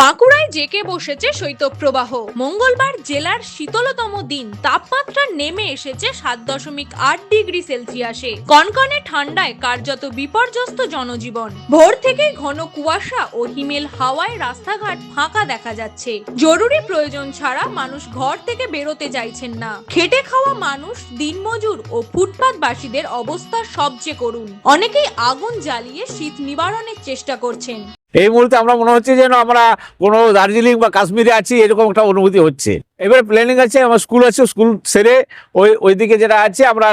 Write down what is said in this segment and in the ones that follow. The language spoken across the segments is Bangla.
বাঁকুড়ায় জেকে বসেছে শৈত্যপ্রবাহ। মঙ্গলবার জেলার শীতলতম দিন। তাপমাত্রা নেমে এসেছে সাত দশমিক আট ডিগ্রি সেলসিয়াসে। কনকনে ঠান্ডায় কার্যত বিপর্যস্ত জনজীবন। ভোর থেকেই ঘন কুয়াশা ও হিমেল হাওয়ায় রাস্তাঘাট ফাঁকা দেখা যাচ্ছে। জরুরি প্রয়োজন ছাড়া মানুষ ঘর থেকে বেরোতে চাইছেন না। খেটে খাওয়া মানুষ, দিনমজুর ও ফুটপাতবাসীদের অবস্থা সবচেয়ে করুন অনেকেই আগুন জ্বালিয়ে শীত নিবারণের চেষ্টা করছেন। এই মুহূর্তে আমরা মনে হচ্ছে যেন আমরা কোনো দার্জিলিং বা কাশ্মীরে আছি, এরকম একটা অনুভূতি হচ্ছে। এবারে প্ল্যানিং আছে, আমার স্কুল আছে স্কুল সেরে ওই, ওইদিকে যেটা আছে, আমরা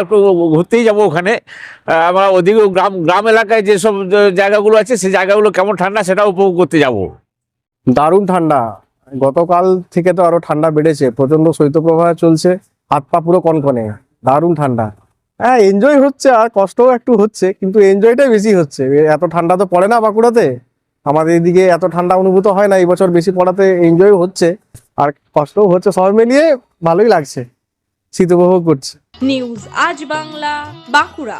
ঘুরতেই যাব ওখানে। আমরা ওদিকে গ্রাম গ্রাম এলাকায় যেসব জায়গাগুলো আছে সেই জায়গাগুলো কেমন ঠান্ডা সেটা উপভোগ করতে যাব। দারুণ ঠান্ডা। গতকাল থেকে তো আরও ঠান্ডা বেড়েছে প্রচণ্ড শৈত্যপ্রবাহ চলছে, হাত পা পুরো কনকনে, দারুণ ঠান্ডা। হ্যাঁ এনজয় হচ্ছে, আর কষ্টও একটু হচ্ছে, কিন্তু এনজয়টাই বেশি হচ্ছে। এত ঠান্ডা তো পড়ে না বাঁকুড়াতে? আমাদের এদিকে এত ঠান্ডা অনুভূত হয় না, এই বছর বেশি পড়াতে এনজয় হচ্ছে। আর কষ্টও হচ্ছে, সব মিলিয়ে ভালোই লাগছে। শীত উপভোগ করছে। নিউজ আজ বাংলা, বাঁকুড়া।